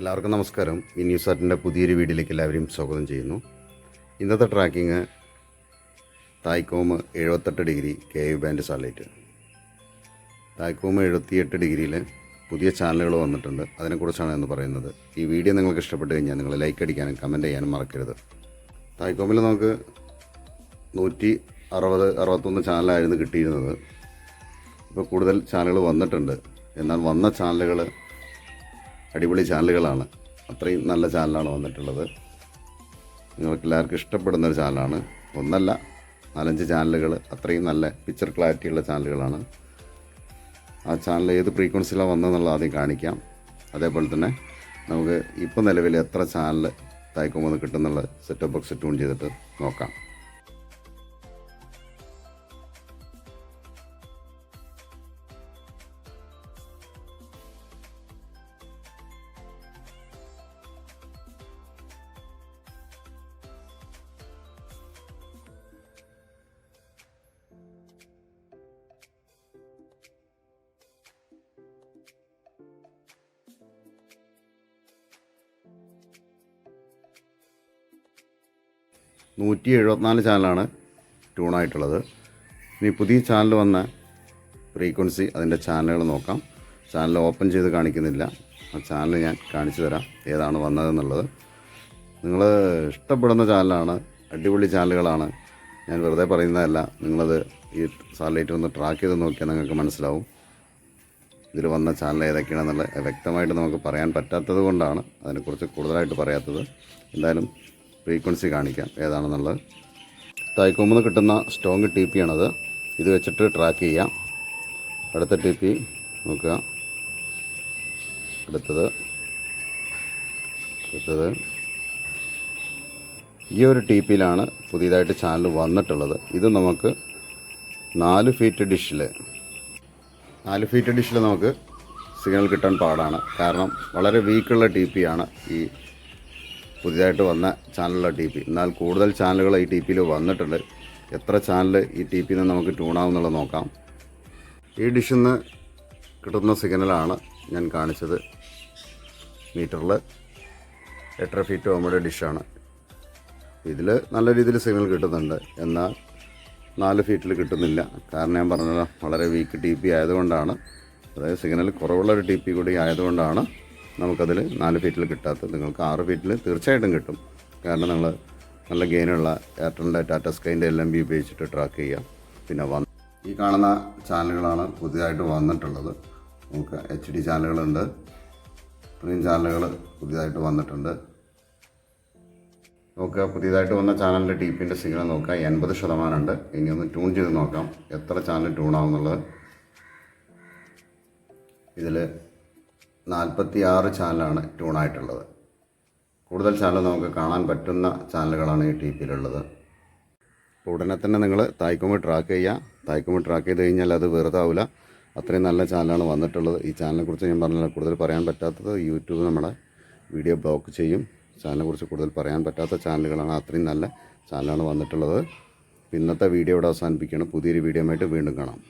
എല്ലാവർക്കും നമസ്കാരം. ഈ ന്യൂസ് ആർട്ടിന്റെ പുതിയൊരു വീഡിയോയിലേക്ക് എല്ലാവരെയും സ്വാഗതം ചെയ്യുന്നു. ഇന്നത്തെ ട്രാക്കിങ് തായ്ക്കോമ് എഴുപത്തെട്ട് degree K U band satellite. Thaicom എഴുപത്തിയെട്ട് ഡിഗ്രിയിൽ പുതിയ ചാനലുകൾ വന്നിട്ടുണ്ട്. അതിനെക്കുറിച്ചാണ് എന്ന് പറയുന്നത്. ഈ വീഡിയോ നിങ്ങൾക്ക് ഇഷ്ടപ്പെട്ട് കഴിഞ്ഞാൽ നിങ്ങൾ ലൈക്ക് അടിക്കാനും കമന്റ് ചെയ്യാനും മറക്കരുത്. തായ്ക്കോമിൽ നമുക്ക് നൂറ്റി അറുപത് അറുപത്തൊന്ന് ചാനലായിരുന്നു കിട്ടിയിരുന്നത്. ഇപ്പോൾ കൂടുതൽ ചാനലുകൾ വന്നിട്ടുണ്ട്. എന്നാൽ വന്ന ചാനലുകൾ അടിപൊളി ചാനലുകളാണ്. അത്രയും നല്ല ചാനലാണ് വന്നിട്ടുള്ളത്. നിങ്ങൾക്ക് എല്ലാവർക്കും ഇഷ്ടപ്പെടുന്ന ഒരു ചാനലാണ്. ഒന്നല്ല നാലഞ്ച് ചാനലുകൾ അത്രയും നല്ല പിക്ചർ ക്ലാരിറ്റിയുള്ള ചാനലുകളാണ്. ആ ചാനൽ ഏത് ഫ്രീക്വൻസിയിലാണ് വന്നതെന്നുള്ളത് ആദ്യം കാണിക്കാം. അതേപോലെ തന്നെ നമുക്ക് ഇപ്പോൾ നിലവിൽ എത്ര ചാനൽ തയ്ക്കുമ്പോൾ കിട്ടുന്നുള്ള സെറ്റപ്പ് ബോക്സ് ട്യൂൺ ചെയ്തിട്ട് നോക്കാം. നൂറ്റി എഴുപത്തിനാല് ചാനലാണ് ട്യൂണായിട്ടുള്ളത്. ഇനി പുതിയ ചാനൽ വന്ന ഫ്രീക്വൻസി അതിന്റെ ചാനലുകൾ നോക്കാം. ചാനൽ ഓപ്പൺ ചെയ്ത് കാണിക്കുന്നില്ല. ആ ചാനൽ ഞാൻ കാണിച്ചു തരാം ഏതാണ് വന്നതെന്നുള്ളത്. നിങ്ങൾ ഇഷ്ടപ്പെടുന്ന ചാനലാണ് അടിപൊളി ചാനലുകളാണ്. ഞാൻ വെറുതെ പറയുന്നതല്ല നിങ്ങളത് ഈ സാറ്റലൈറ്റ് ഒന്ന് ട്രാക്ക് ചെയ്ത് നോക്കിയാൽ നിങ്ങൾക്ക് മനസ്സിലാവും. ഇതിൽ വന്ന ചാനൽ ഏതൊക്കെയാണെന്നുള്ളത് വ്യക്തമായിട്ട് നമുക്ക് പറയാൻ പറ്റാത്തത് കൊണ്ടാണ് അതിനെക്കുറിച്ച് കൂടുതലായിട്ട് പറയാത്തത്. എന്തായാലും ഫ്രീക്വൻസി കാണിക്കാം ഏതാണെന്നുള്ളത്. തായ്ക്കൊമ്പ് കിട്ടുന്ന സ്ട്രോങ് ടി പി ആണത്. ഇത് വെച്ചിട്ട് ട്രാക്ക് ചെയ്യാം. അടുത്ത ടി പി നോക്കുക. അടുത്തത്. അടുത്തത്. ഈ ഒരു ടി പിയിലാണ് പുതിയതായിട്ട് ചാനൽ വന്നിട്ടുള്ളത്. ഇത് നമുക്ക് നാല് ഫീറ്റ് ഡിഷിൽ നാല് ഫീറ്റ് ഡിഷിൽ നമുക്ക് സിഗ്നൽ കിട്ടാൻ പാടാണ്. കാരണം വളരെ വീക്കുള്ള ടി ആണ് ഈ പുതിയതായിട്ട് വന്ന ചാനലുള്ള ടി പി. എന്നാൽ കൂടുതൽ ചാനലുകൾ ഈ ടി പിയിൽ വന്നിട്ടുണ്ട്. എത്ര ചാനൽ ഈ ടി പിയിൽ നിന്ന് നമുക്ക് ട്യൂണാവുന്നുള്ളത് നോക്കാം. ഈ ഡിഷിൽ നിന്ന് കിട്ടുന്ന സിഗ്നലാണ് ഞാൻ കാണിച്ചത്. മീറ്ററിൽ എട്ടര ഫീറ്റ് ഓമയുടെ ഡിഷാണ് ഇതിൽ നല്ല രീതിയിൽ സിഗ്നൽ കിട്ടുന്നുണ്ട്. എന്നാൽ നാല് ഫീറ്റിൽ കിട്ടുന്നില്ല. കാരണം ഞാൻ പറഞ്ഞത് വളരെ വീക്ക് ടി പി ആയതുകൊണ്ടാണ്. അതായത് സിഗ്നൽ കുറവുള്ള ഒരു ടി പി കൂടി ആയതുകൊണ്ടാണ് നമുക്കതിൽ നാല് ഫീറ്റിൽ കിട്ടാത്തത് നിങ്ങൾക്ക് ആറ് ഫീറ്റിൽ തീർച്ചയായിട്ടും കിട്ടും. കാരണം നിങ്ങൾ നല്ല ഗെയിനുള്ള എയർടെലിന്റെ ടാറ്റ സ്കൈന്റെ എൽ എം ബി ഉപയോഗിച്ചിട്ട് ട്രാക്ക് ചെയ്യാം പിന്നെ വന്ന് ഈ കാണുന്ന ചാനലുകളാണ് പുതിയതായിട്ട് വന്നിട്ടുള്ളത്. നമുക്ക് എച്ച് ഡി ചാനലുകളുണ്ട് ഇത്രയും ചാനലുകൾ പുതിയതായിട്ട് വന്നിട്ടുണ്ട്. നോക്കുക പുതിയതായിട്ട് വന്ന ചാനലിന്റെ ടി പിന്റെ സിഗ്നൽ നോക്കുക. എൺപത് ശതമാനമുണ്ട്. ഇനി ഒന്ന് ട്യൂൺ ചെയ്ത് നോക്കാം. എത്ര ചാനൽ ട്യൂൺ ആവുന്നുള്ളത്. ഇതിൽ നാൽപ്പത്തി ആറ് ചാനലാണ് ട്യൂണായിട്ടുള്ളത്. കൂടുതൽ ചാനൽ നമുക്ക് കാണാൻ പറ്റുന്ന ചാനലുകളാണ് ഈ ടി പിയിലുള്ളത് ഉടനെ തന്നെ നിങ്ങൾ തായ്ക്കുമ്പ് ട്രാക്ക് ചെയ്യുക. തായ്ക്കുമ്പ് ട്രാക്ക് ചെയ്ത് കഴിഞ്ഞാൽ അത് വെറുതെ ആവില്ല അത്രയും നല്ല ചാനലാണ് വന്നിട്ടുള്ളത്. ഈ ചാനലിനെക്കുറിച്ച് ഞാൻ പറഞ്ഞില്ല. കൂടുതൽ പറയാൻ പറ്റാത്തത് യൂട്യൂബ് നമ്മളെ വീഡിയോ ബ്ലോക്ക് ചെയ്യും. ചാനലിനെ കുറിച്ച് കൂടുതൽ പറയാൻ പറ്റാത്ത ചാനലുകളാണ് അത്രയും നല്ല ചാനലാണ് വന്നിട്ടുള്ളത്. ഇന്നത്തെ വീഡിയോ ഇവിടെ അവസാനിപ്പിക്കുകയാണ്. പുതിയൊരു വീഡിയോ ആയിട്ട് വീണ്ടും കാണാം.